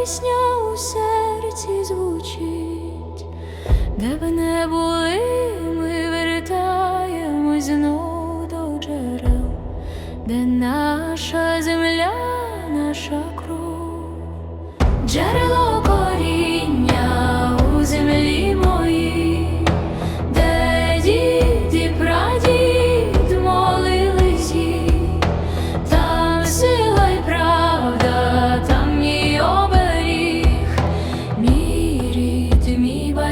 пісня у серці звучить, де б не були, ми вертаємось знов до джерел, де наша земля, наша кров, джерело